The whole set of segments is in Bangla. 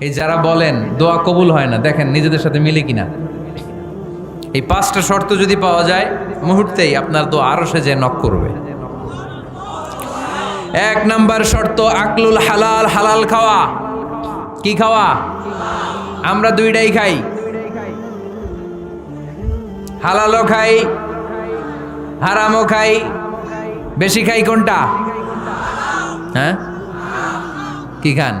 এই যারা বলেন, দোয়া কবুল হয় না, দেখেন নিজেদের সাথে মিলে কিনা। এই পাঁচটা শর্ত যদি পাওয়া যায়, মুহূর্তেই আপনার দোয়া আরও সে যে নক করবে। এক নাম্বার শর্ত, আকলুল হালাল হালাল খাওয়া। কি খাওয়া? আমরা দুইটাই খাই। হালালও খাই, হারামও খাই। বেশি খাই কোনটা? হ্যাঁ? কি খান?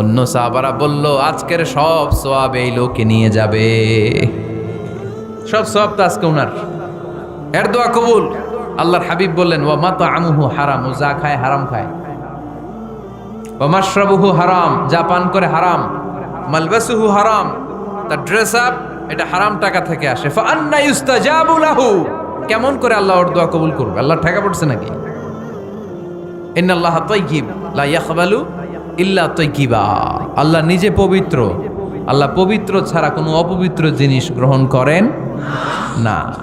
অন্য সাহাবারা বলল, আজকের সব সোয়াব এই লোকে নিয়ে যাবে। সব সব তো আজকে ওনার এর দোয়া কবুল। আল্লাহর হাবিব বললেন ও মাতা আমুহু হারাম, ও যা খায় হারাম খায়। ও মাশরাবুহু হারাম, যা পান করে হারাম। মালবাসুহু হারাম, তার ড্রেস আপ এটা হারাম টাকা থেকে আসে। ফান্না ইউস্তাজাবু লাহু, কেমন করে আল্লাহ ওর দোয়া কবুল করবে? আল্লাহ ঠেকা পড়ছে নাকি? ইন্নাল্লাহ তাইয়িব লা ইয়াকবালু ইল্লা তাইয়িবা আল্লাহ নিজে পবিত্র। আল্লাহ পবিত্র ছাড়া কোনো অপবিত্র জিনিস গ্রহণ করেন না।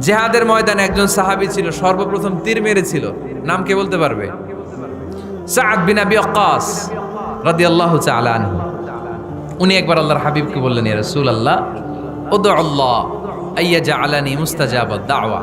জেহাদের ময়দানে একজন সাহাবী ছিল, সর্বপ্রথম তীর মেরেছিল। নাম কে বলতে পারবে? সাদ বিন আবি ওয়াক্কাস রাদিয়াল্লাহু তাআলা আনহু। উনি একবার আল্লাহর হাবিবকে বললেন, ইয়া রাসূলুল্লাহ উদু আল্লাহ, আইয়া জাআলানি মুস্তাজাবাদ দাওয়া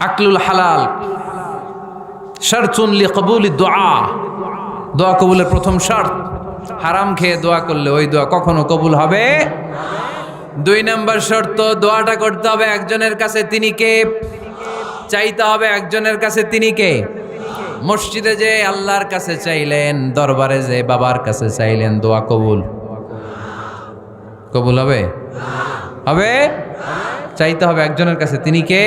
আকলুল হালাল। শারতুন লিকবুলি দোয়া দোয়া কবুলের প্রথম শর্ত, হারাম খেয়ে দোয়া করলে ওই দোয়া কখনো কবুল হবে? দুই নম্বর শর্ত দোয়াটা করতে হবে একজনের কাছে তিনি কে? চাইতে হবে একজনের কাছে তিনি কে? মসজিদে যে আল্লাহর কাছে চাইলেন, দরবারে যে বাবার কাছে চাইলেন দোয়া কবুল। কবুল হবে? হবে? চাইতে হবে একজনের কাছে তিনি কে?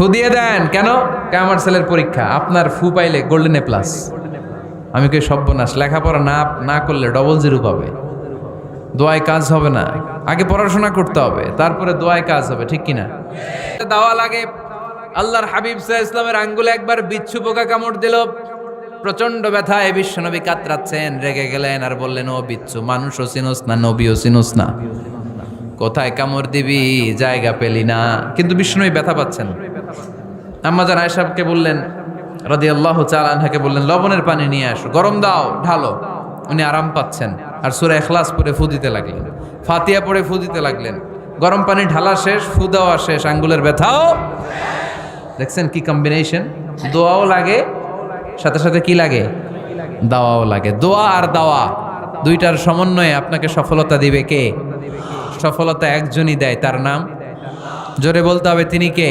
ফু দিয়ে দেন। কেন? আমার ছেলের পরীক্ষা? আপনার ফু পাইলে গোল্ডেন এ প্লাস আমি কে সব্যনাশ, লেখাপড়া না না করলে ডবল জিরো পাবে। দোয়ায় কাজ হবে না। আগে পড়াশোনা করতে হবে, তারপরে দোয়ায় কাজ হবে, ঠিক কিনা? দাওয়া লাগে। আল্লাহর হাবিব সাহা ইসলামের আঙ্গুলে একবার বিচ্ছু পোকা কামড় দিল। প্রচণ্ড ব্যথায় বিশ্বনবী কাতরাচ্ছেন, রেগে গেলেন আর বললেন, ও বিচ্ছু, মানুষও চিনোস না, নবীও চিনোস না। কোথায় কামড় দিবি? জায়গা পেলি না। কিন্তু বিষ্ণুই ব্যথা পাচ্ছেন। আম্মাজান আয়সাবকে বললেন রাদি আল্লাহ চালানহাকে বললেন, লবণের পানি নিয়ে আসো, গরম দাও, ঢালো। উনি আরাম পাচ্ছেন। আর সুরা এখলাস পরে ফু দিতে লাগলেন। ফাতিয়া পরে ফু দিতে লাগলেন। গরম পানি ঢালা শেষ, ফু দেওয়া শেষ, আঙ্গুলের ব্যথাও দেখছেন কি কম্বিনেশন দোয়াও লাগে, সাথে সাথে কি লাগে? দাওয়াও লাগে। দোয়া আর দাওয়া, দুইটার সমন্বয়ে আপনাকে সফলতা দিবে কে? সফলতা একজনই দেয়, তার নাম? জোরে বলতে হবে, তিনি কে?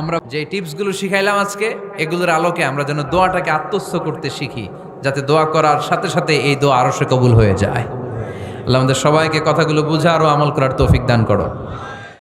আমরা যে টিপসগুলো শিখাইলাম আজকে, এগুলোর আলোকে আমরা যেন দোয়াটাকে আত্মস্থ করতে শিখি, যাতে দোয়া করার সাথে সাথে এই দোয়া আরও সে কবুল হয়ে যায়। আল্লাহ আমাদের সবাইকে কথাগুলো বুঝা আরও আমল করার তৌফিক দান করো।